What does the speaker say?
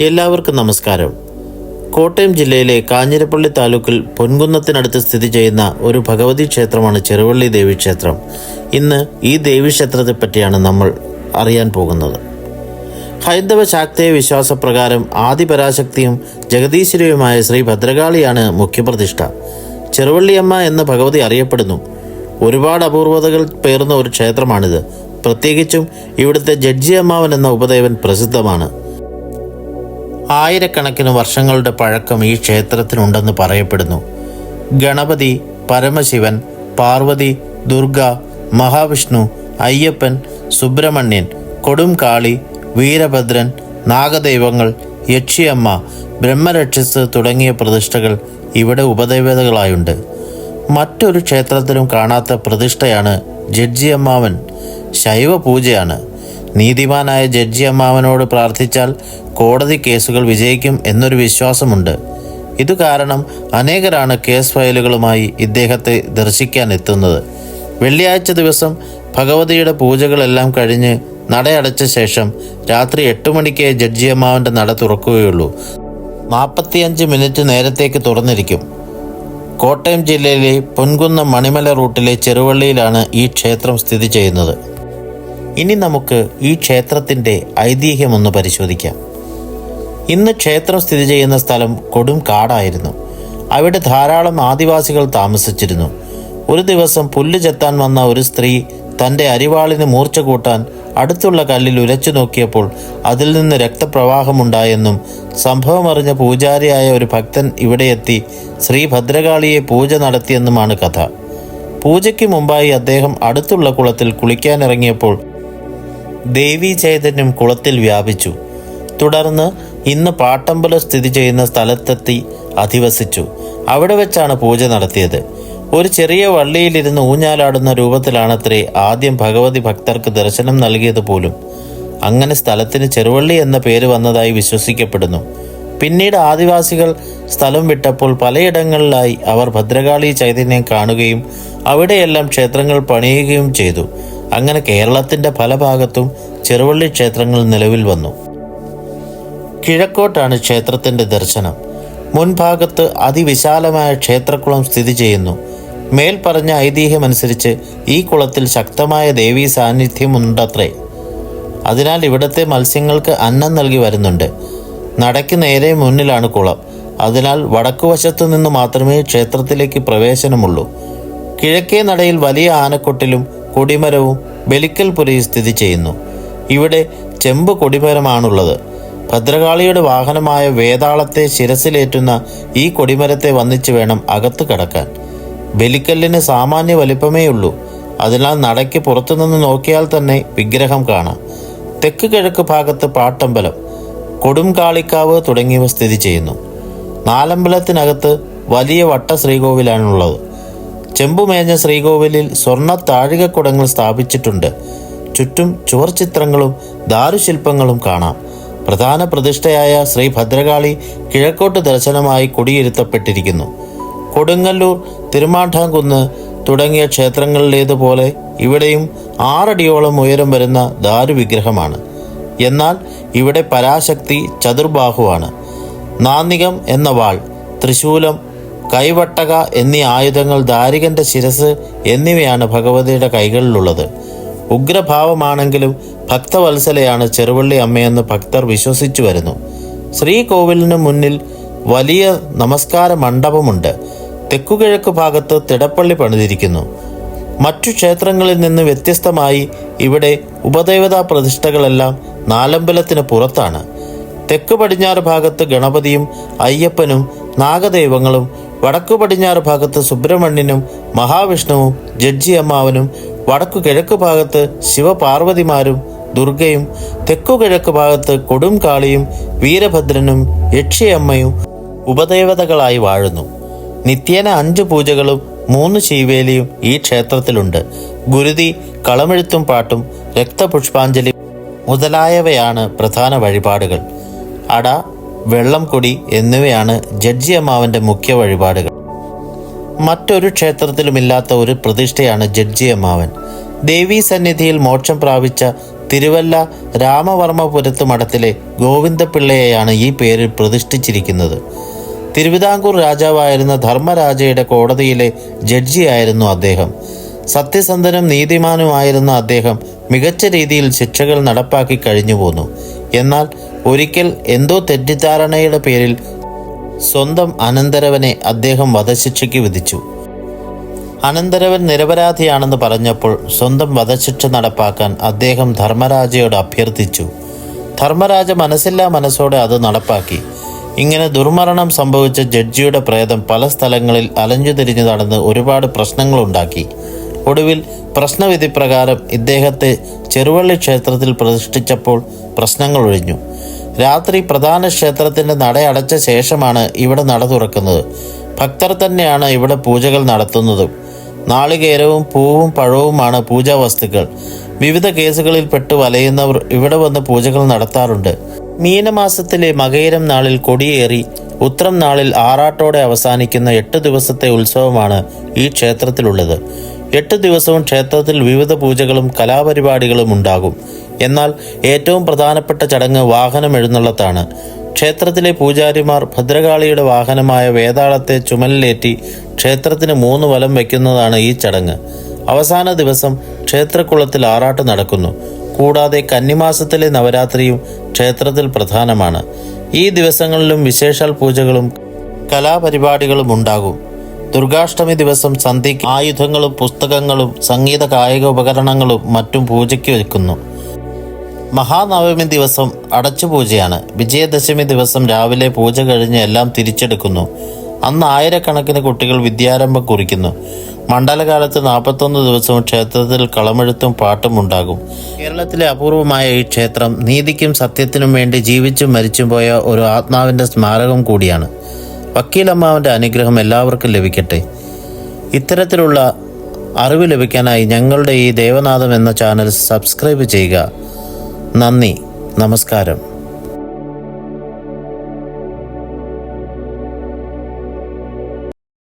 എല്ലാവർക്കും നമസ്കാരം. കോട്ടയം ജില്ലയിലെ കാഞ്ഞിരപ്പള്ളി താലൂക്കിൽ പൊൻകുന്നത്തിനടുത്ത് സ്ഥിതി ചെയ്യുന്ന ഒരു ഭഗവതി ക്ഷേത്രമാണ് ചെറുവള്ളി ദേവി ക്ഷേത്രം. ഇന്ന് ഈ ദേവി ക്ഷേത്രത്തെ പറ്റിയാണ് നമ്മൾ അറിയാൻ പോകുന്നത്. ഹൈന്ദവ ശാക്തേയ വിശ്വാസപ്രകാരം ആദിപരാശക്തിയും ജഗദീശ്വരിയുമായ ശ്രീ ഭദ്രകാളിയാണ് മുഖ്യപ്രതിഷ്ഠ. ചെറുവള്ളിയമ്മ എന്ന ഭഗവതി അറിയപ്പെടുന്നു. ഒരുപാട് അപൂർവതകൾ പേർന്ന ഒരു ക്ഷേത്രമാണിത്. പ്രത്യേകിച്ചും ഇവിടുത്തെ ജഡ്ജി അമ്മാവൻ എന്ന ഉപദേവൻ പ്രസിദ്ധമാണ്. ആയിരക്കണക്കിന് വർഷങ്ങളുടെ പഴക്കം ഈ ക്ഷേത്രത്തിനുണ്ടെന്ന് പറയപ്പെടുന്നു. ഗണപതി പരമശിവൻ പാർവതി ദുർഗ മഹാവിഷ്ണു അയ്യപ്പൻ സുബ്രഹ്മണ്യൻ കൊടുംകാളി വീരഭദ്രൻ നാഗദൈവങ്ങൾ യക്ഷിയമ്മ ബ്രഹ്മരക്ഷസ് തുടങ്ങിയ പ്രതിഷ്ഠകൾ ഇവിടെ ഉപദേവതകളായുണ്ട്. മറ്റൊരു ക്ഷേത്രത്തിലും കാണാത്ത പ്രതിഷ്ഠയാണ് ജഡ്ജിയമ്മാവൻ. ശൈവ പൂജയാണ് നീതിമാനായ ജഡ്ജി അമ്മാവനോട് പ്രാർത്ഥിച്ചാൽ കോടതി കേസുകൾ വിജയിക്കും എന്നൊരു വിശ്വാസമുണ്ട്. ഇതു കാരണം അനേകരാണ് കേസ് ഫയലുകളുമായി ഇദ്ദേഹത്തെ ദർശിക്കാൻ എത്തുന്നത് വെള്ളിയാഴ്ച ദിവസം ഭഗവതിയുടെ പൂജകളെല്ലാം കഴിഞ്ഞ് നടയടച്ച ശേഷം രാത്രി എട്ട് മണിക്ക് ജഡ്ജി അമ്മാവന്റെ നട തുറക്കുകയുള്ളൂ. നാൽപ്പത്തിയഞ്ച് മിനിറ്റ് നേരത്തേക്ക് തുറന്നിരിക്കും. കോട്ടയം ജില്ലയിലെ പൊൻകുന്നം മണിമല റൂട്ടിലെ ചെറുവള്ളിയിലാണ് ഈ ക്ഷേത്രം സ്ഥിതി ചെയ്യുന്നത്. ഇനി നമുക്ക് ഈ ക്ഷേത്രത്തിന്റെ ഐതിഹ്യമൊന്ന് പരിശോധിക്കാം. ഇന്ന് ക്ഷേത്രം സ്ഥിതി ചെയ്യുന്ന സ്ഥലം കൊടും കാടായിരുന്നു. അവിടെ ധാരാളം ആദിവാസികൾ താമസിച്ചിരുന്നു. ഒരു ദിവസം പുല്ല് ചെത്താൻ വന്ന ഒരു സ്ത്രീ തന്റെ അരിവാളിന് മൂർച്ച കൂട്ടാൻ അടുത്തുള്ള കല്ലിൽ ഉരച്ചു നോക്കിയപ്പോൾ അതിൽ നിന്ന് രക്തപ്രവാഹമുണ്ടായെന്നും സംഭവമറിഞ്ഞ പൂജാരിയായ ഒരു ഭക്തൻ ഇവിടെ എത്തി ശ്രീ ഭദ്രകാളിയെ പൂജ നടത്തിയെന്നുമാണ് കഥ. പൂജയ്ക്ക് മുമ്പായി അദ്ദേഹം അടുത്തുള്ള കുളത്തിൽ കുളിക്കാനിറങ്ങിയപ്പോൾ ദേവീ ചൈതന്യം കുളത്തിൽ വ്യാപിച്ചു. തുടർന്ന് ഇന്ന് പാട്ടമ്പലം സ്ഥിതി ചെയ്യുന്ന സ്ഥലത്തെത്തി അധിവസിച്ചു. അവിടെ വെച്ചാണ് പൂജ നടത്തിയത്. ഒരു ചെറിയ വള്ളിയിലിരുന്ന് ഊഞ്ഞാലാടുന്ന രൂപത്തിലാണത്രേ ആദ്യം ഭഗവതി ഭക്തർക്ക് ദർശനം നൽകിയത് പോലും. അങ്ങനെ സ്ഥലത്തിന് ചെറുവള്ളി എന്ന പേര് വന്നതായി വിശ്വസിക്കപ്പെടുന്നു. പിന്നീട് ആദിവാസികൾ സ്ഥലം വിട്ടപ്പോൾ പലയിടങ്ങളിലായി അവർ ഭദ്രകാളി ചൈതന്യം കാണുകയും അവിടെയെല്ലാം ക്ഷേത്രങ്ങൾ പണിയുകയും ചെയ്തു. അങ്ങനെ കേരളത്തിന്റെ പല ഭാഗത്തും ചെറുവള്ളി ക്ഷേത്രങ്ങൾ നിലവിൽ വന്നു. കിഴക്കോട്ടാണ് ക്ഷേത്രത്തിന്റെ ദർശനം. മുൻഭാഗത്ത് അതിവിശാലമായ ക്ഷേത്രക്കുളം സ്ഥിതി ചെയ്യുന്നു. മേൽപ്പറഞ്ഞ ഐതിഹ്യമനുസരിച്ച് ഈ കുളത്തിൽ ശക്തമായ ദേവീ സാന്നിധ്യമുണ്ടത്രേ. അതിനാൽ ഇവിടത്തെ മത്സ്യങ്ങൾക്ക് അന്നം നൽകി വരുന്നുണ്ട്. നടയ്ക്ക് നേരെ മുന്നിലാണ് കുളം. അതിനാൽ വടക്കുവശത്തു നിന്ന് മാത്രമേ ക്ഷേത്രത്തിലേക്ക് പ്രവേശനമുള്ളൂ. കിഴക്കേ നടയിൽ വലിയ ആനക്കൊട്ടിലും കൊടിമരവും ബലിക്കൽ പുരയിൽ സ്ഥിതി ചെയ്യുന്നു. ഇവിടെ ചെമ്പ് കൊടിമരമാണുള്ളത്. ഭദ്രകാളിയുടെ വാഹനമായ വേതാളത്തെ ശിരസിലേറ്റുന്ന ഈ കൊടിമരത്തെ വന്നിച്ച് വേണം അകത്ത് കടക്കാൻ. ബലിക്കല്ലിന് സാമാന്യ വലിപ്പമേ ഉള്ളൂ അതിനാൽ നടയ്ക്ക് പുറത്തുനിന്ന് നോക്കിയാൽ തന്നെ വിഗ്രഹം കാണാം. തെക്ക് കിഴക്ക് ഭാഗത്ത് പാട്ടമ്പലം കൊടുംകാളിക്കാവ് തുടങ്ങിയവ സ്ഥിതി ചെയ്യുന്നു. നാലമ്പലത്തിനകത്ത് വലിയ വട്ട ശ്രീകോവിലാണുള്ളത് ചെമ്പുമേഞ്ഞ ശ്രീകോവിലിൽ സ്വർണ താഴികക്കുടങ്ങൾ സ്ഥാപിച്ചിട്ടുണ്ട്. ചുറ്റും ചുവർ ചിത്രങ്ങളും ദാരുശില്പങ്ങളും കാണാം. പ്രധാന പ്രതിഷ്ഠയായ ശ്രീ ഭദ്രകാളി കിഴക്കോട്ട് ദർശനമായി കുടിയിരുത്തപ്പെട്ടിരിക്കുന്നു. കൊടുങ്ങല്ലൂർ തിരുമാഠാംകുന്ന് തുടങ്ങിയ ക്ഷേത്രങ്ങളിലേതുപോലെ ഇവിടെയും ആറടിയോളം ഉയരം വരുന്ന ദാരുവിഗ്രഹമാണ്. എന്നാൽ ഇവിടെ പരാശക്തി ചതുർബാഹുവാണ്. നാന്നികം എന്ന വാൾ തൃശൂലം കൈവട്ടക എന്നീ ആയുധങ്ങൾ ദാരികന്റെ ശിരസ് എന്നിവയാണ് ഭഗവതിയുടെ കൈകളിലുള്ളത്. ഉഗ്രഭാവമാണെങ്കിലും ഭക്തവത്സലയാണ് ചെറുവള്ളി അമ്മയെന്ന് ഭക്തർ വിശ്വസിച്ചു വരുന്നു. ശ്രീകോവിലിന് മുന്നിൽ വലിയ നമസ്കാര മണ്ഡപമുണ്ട്. തെക്കുകിഴക്ക് ഭാഗത്ത് തിടപ്പള്ളി പണിതിരിക്കുന്നു. മറ്റു ക്ഷേത്രങ്ങളിൽ നിന്ന് വ്യത്യസ്തമായി ഇവിടെ ഉപദേവതാ പ്രതിഷ്ഠകളെല്ലാം നാലമ്പലത്തിന് പുറത്താണ്. തെക്ക് പടിഞ്ഞാറ് ഭാഗത്ത് ഗണപതിയും അയ്യപ്പനും നാഗദൈവങ്ങളും വടക്കു പടിഞ്ഞാറ് ഭാഗത്ത് സുബ്രഹ്മണ്യനും മഹാവിഷ്ണുവും ജഡ്ജി അമ്മാവനും വടക്കു കിഴക്ക് ഭാഗത്ത് ശിവപാർവതിമാരും ദുർഗയും തെക്കു കിഴക്ക് ഭാഗത്ത് കൊടുംകാളിയും വീരഭദ്രനും യക്ഷിയമ്മയും ഉപദേവതകളായി വാഴുന്നു. നിത്യേന അഞ്ച് പൂജകളും മൂന്ന് ശീവേലിയും ഈ ക്ഷേത്രത്തിലുണ്ട്. ഗുരുതി കളമെഴുത്തും പാട്ടും രക്തപുഷ്പാഞ്ജലി മുതലായവയാണ് പ്രധാന വഴിപാടുകൾ. അട വെള്ളം കൊടി എന്നിവയാണ് ജഡ്ജി അമ്മാവന്റെ മുഖ്യ വഴിപാടുകൾ. മറ്റൊരു ക്ഷേത്രത്തിലുമില്ലാത്ത ഒരു പ്രതിഷ്ഠയാണ് ജഡ്ജി അമ്മാവൻ. ദേവീ സന്നിധിയിൽ മോക്ഷം പ്രാപിച്ച തിരുവല്ല രാമവർമ്മപുരത്ത് മഠത്തിലെ ഗോവിന്ദപിള്ളയെയാണ് ഈ പേരിൽ പ്രതിഷ്ഠിച്ചിരിക്കുന്നത്. തിരുവിതാംകൂർ രാജാവായിരുന്ന ധർമ്മരാജയുടെ കോടതിയിലെ ജഡ്ജിയായിരുന്നു അദ്ദേഹം. സത്യസന്ധനും നീതിമാനുമായിരുന്ന അദ്ദേഹം മികച്ച രീതിയിൽ ശിക്ഷകൾ നടപ്പാക്കി കഴിഞ്ഞു പോന്നു എന്നാൽ ഒരിക്കൽ എന്തോ തെറ്റിദ്ധാരണയുടെ പേരിൽ സ്വന്തം അനന്തരവനെ അദ്ദേഹം വധശിക്ഷയ്ക്ക് വിധിച്ചു. അനന്തരവൻ നിരപരാധിയാണെന്ന് പറഞ്ഞപ്പോൾ സ്വന്തം വധശിക്ഷ നടപ്പാക്കാൻ അദ്ദേഹം ധർമ്മരാജയോട് അഭ്യർത്ഥിച്ചു. ധർമ്മരാജ മനസ്സില്ലാ മനസ്സോടെ അത് നടപ്പാക്കി. ഇങ്ങനെ ദുർമരണം സംഭവിച്ച ജഡ്ജിയുടെ പ്രേതം പല സ്ഥലങ്ങളിൽ അലഞ്ഞു തിരിഞ്ഞു നടന്ന് ഒരുപാട് പ്രശ്നങ്ങളുണ്ടാക്കി ഒടുവിൽ പ്രശ്നവിധി പ്രകാരം ഇദ്ദേഹത്തെ ചെറുവള്ളി ക്ഷേത്രത്തിൽ പ്രതിഷ്ഠിച്ചപ്പോൾ പ്രശ്നങ്ങൾ ഒഴിഞ്ഞു. രാത്രി പ്രധാന ക്ഷേത്രത്തിന്റെ നട അടച്ച ശേഷമാണ് ഇവിടെ നട തുറക്കുന്നത്. ഭക്തർ തന്നെയാണ് ഇവിടെ പൂജകൾ നടത്തുന്നതും. നാളികേരവും പൂവും പഴവുമാണ് പൂജാ വസ്തുക്കൾ വിവിധ കേസുകളിൽ പെട്ട് വലയുന്നവർ ഇവിടെ വന്ന് പൂജകൾ നടത്താറുണ്ട്. മീനമാസത്തിലെ മകയിരം നാളിൽ കൊടിയേറി ഉത്രം നാളിൽ ആറാട്ടോടെ അവസാനിക്കുന്ന എട്ട് ദിവസത്തെ ഉത്സവമാണ് ഈ ക്ഷേത്രത്തിലുള്ളത്. എട്ട് ദിവസവും ക്ഷേത്രത്തിൽ വിവിധ പൂജകളും കലാപരിപാടികളും ഉണ്ടാകും. എന്നാൽ ഏറ്റവും പ്രധാനപ്പെട്ട ചടങ്ങ് വാഹനം എഴുന്നള്ളത്താണ്. ക്ഷേത്രത്തിലെ പൂജാരിമാർ ഭദ്രകാളിയുടെ വാഹനമായ വേതാളത്തെ ചുമലിലേറ്റി ക്ഷേത്രത്തിന് മൂന്ന് വലം വയ്ക്കുന്നതാണ് ഈ ചടങ്ങ്. അവസാന ദിവസം ക്ഷേത്രക്കുളത്തിൽ ആറാട്ട് നടക്കുന്നു. കൂടാതെ കന്നിമാസത്തിലെ നവരാത്രിയും ക്ഷേത്രത്തിൽ പ്രധാനമാണ്. ഈ ദിവസങ്ങളിലും വിശേഷാൽ പൂജകളും കലാപരിപാടികളും ഉണ്ടാകും. ദുർഗാഷ്ടമി ദിവസം സന്ധ്യയ്ക്ക് ആയുധങ്ങളും പുസ്തകങ്ങളും സംഗീത കായിക ഉപകരണങ്ങളും മറ്റും പൂജയ്ക്ക് വയ്ക്കുന്നു മഹാനവമി ദിവസം അടച്ചു പൂജയാണ്. വിജയദശമി ദിവസം രാവിലെ പൂജ കഴിഞ്ഞ് എല്ലാം തിരിച്ചെടുക്കുന്നു. അന്ന് ആയിരക്കണക്കിന് കുട്ടികൾ വിദ്യാരംഭം കുറിക്കുന്നു. മണ്ഡലകാലത്ത് നാൽപ്പത്തൊന്ന് ദിവസവും ക്ഷേത്രത്തിൽ കളമെഴുത്തും പാട്ടും ഉണ്ടാകും. കേരളത്തിലെ അപൂർവമായ ഈ ക്ഷേത്രം നീതിക്കും സത്യത്തിനും വേണ്ടി ജീവിച്ചും മരിച്ചും പോയ ഒരു ആത്മാവിന്റെ സ്മാരകം കൂടിയാണ്. വക്കീലമ്മാവിന്റെ അനുഗ്രഹം എല്ലാവർക്കും ലഭിക്കട്ടെ. ഇത്തരത്തിലുള്ള അറിവ് ലഭിക്കാനായി ഞങ്ങളുടെ ഈ ദേവനാഥം എന്ന ചാനൽ സബ്സ്ക്രൈബ് ചെയ്യുക. നന്ദി. നമസ്കാരം.